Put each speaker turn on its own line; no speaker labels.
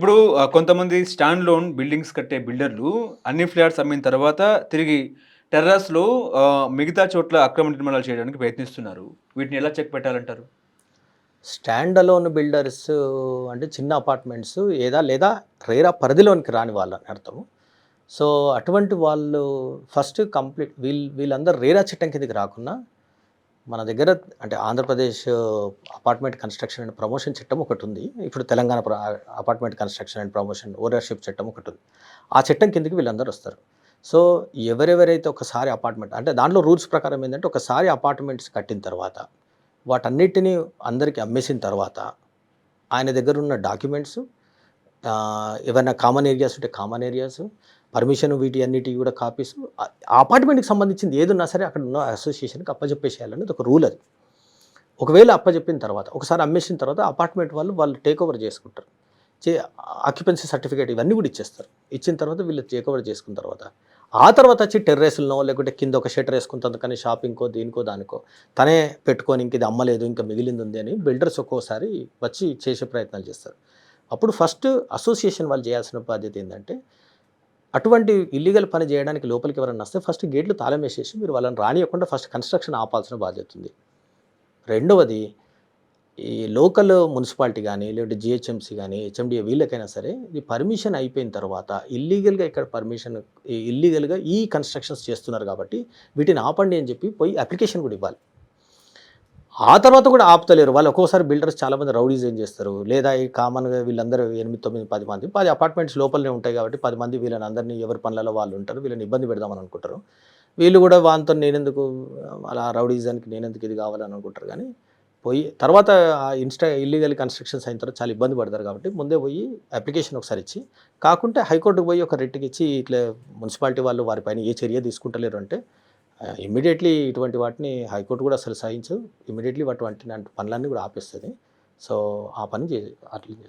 ఇప్పుడు కొంతమంది stand loan buildings కట్టే బిల్డర్లు అన్ని ఫ్లాట్స్ అమ్మిన తర్వాత తిరిగి టెర్రస్లో మిగతా చోట్ల అక్రమ నిర్మాణాలు చేయడానికి ప్రయత్నిస్తున్నారు. వీటిని ఎలా చెక్ పెట్టాలంటారు?
స్టాండ్ అలోన్ బిల్డర్స్ అంటే చిన్న అపార్ట్మెంట్స్ ఏదా లేదా రేరా పరిధిలోనికి రాని వాళ్ళు అని అర్థము సో అటువంటి వాళ్ళు ఫస్ట్ కంప్లీట్ వీళ్ళు వీళ్ళందరూ రేరా చట్టం కిందకి రాకుండా మన దగ్గర అంటే Andhra Pradesh apartment construction and promotion చట్టం ఒకటి ఉంది. ఇప్పుడు తెలంగాణ ప్ర- apartment construction and promotion ownership చట్టం ఒకటి ఉంది. ఆ చట్టం కిందకి వీళ్ళందరూ వస్తారు. సో ఎవరెవరైతే ఒకసారి అపార్ట్మెంట్ అంటే దాంట్లో రూల్స్ ప్రకారం ఏంటంటే ఒకసారి అపార్ట్మెంట్స్ కట్టిన తర్వాత వాటన్నిటిని అందరికీ అమ్మేసిన తర్వాత ఆయన దగ్గర ఉన్న డాక్యుమెంట్స్ ఏమైనా కామన్ ఏరియాస్ ఉంటే కామన్ ఏరియాస్ పర్మిషన్ వీటి అన్నిటి కూడా కాపీస్ అపార్ట్మెంట్కి సంబంధించింది ఏదున్నా సరే అక్కడ ఉన్న అసోసియేషన్కి అప్పచెప్పేసేయాలనేది ఒక రూల్ అది. ఒకవేళ అప్పచెప్పిన తర్వాత ఒకసారి అమ్మేసిన తర్వాత అపార్ట్మెంట్ వాళ్ళు వాళ్ళు టేక్ ఓవర్ చేసుకుంటారు. చే ఆక్యుపెన్సీ సర్టిఫికేట్ ఇవన్నీ కూడా ఇచ్చేస్తారు. ఇచ్చిన తర్వాత వీళ్ళు టేక్ ఓవర్ చేసుకున్న తర్వాత ఆ తర్వాత వచ్చి టెర్రస్లనో లేకుంటే కింద ఒక షటర్ వేసుకుంటుంది కానీ షాపింగ్కో దీనికో దానికో తనే పెట్టుకొని ఇంక ఇది అమ్మలేదు ఇంకా మిగిలింది ఉంది అని బిల్డర్స్ ఒక్కోసారి వచ్చి చేసే ప్రయత్నాలు చేస్తారు. అప్పుడు ఫస్ట్ అసోసియేషన్ వాళ్ళు చేయాల్సిన బాధ్యత ఏంటంటే అటువంటి ఇల్లీగల్ పని చేయడానికి లోపలికి ఎవరైనా వస్తే ఫస్ట్ గేట్లు తాళం వేసేసి మీరు వాళ్ళని రానియకుండా ఫస్ట్ కన్స్ట్రక్షన్ ఆపాల్సిన బాధ్యత ఉంది. రెండవది ఈ లోకల్ మున్సిపాలిటీ కానీ లేదంటే జిహెచ్ఎంసీ కానీ హెచ్ఎండిఏ వీళ్ళకైనా సరే ఈ పర్మిషన్ అయిపోయిన తర్వాత ఇల్లీగల్గా ఇక్కడ పర్మిషన్ ఇల్లీగల్గా ఈ కన్స్ట్రక్షన్స్ చేస్తున్నారు కాబట్టి వీటిని ఆపండి అని చెప్పి పోయి అప్లికేషన్ కూడా ఇవ్వాలి. ఆ తర్వాత కూడా ఆపుతలేరు. వాళ్ళు ఒక్కోసారి బిల్డర్స్ చాలామంది రౌడీస్ ఏం చేస్తారు? లేదా ఈ కామన్గా వీళ్ళందరూ ఎనిమిది తొమ్మిది పది మంది పది అపార్ట్మెంట్స్ లోపలనే ఉంటాయి కాబట్టి పది మంది వీళ్ళని అందరినీ ఎవరి పనులలో వాళ్ళు ఉంటారు వీళ్ళని ఇబ్బంది పెడదామని అనుకుంటారు. వీళ్ళు కూడా వాంతో నేనెందుకు అలా రౌడీజానికి నేనెందుకు ఇది కావాలని అనుకుంటారు. కానీ పోయి తర్వాత ఆ ఇన్స్టా ఇల్లీగల్ కన్స్ట్రక్షన్స్ అయిన తర్వాత చాలా ఇబ్బంది పడతారు కాబట్టి ముందే పోయి అప్లికేషన్ ఒకసారి ఇచ్చి కాకుంటే హైకోర్టుకు పోయి ఒక రిట్కి ఇచ్చి ఇట్లా మున్సిపాలిటీ వాళ్ళు వారిపైన ఏ చర్య తీసుకుంటలేరు అంటే ఇమ్మీడియట్లీ ఇటువంటి వాటిని హైకోర్టు కూడా అసలు సహించు ఇమీడియట్లీ అటువంటి పనులన్నీ కూడా ఆపేస్తుంది. సో ఆ పని చే అట్లా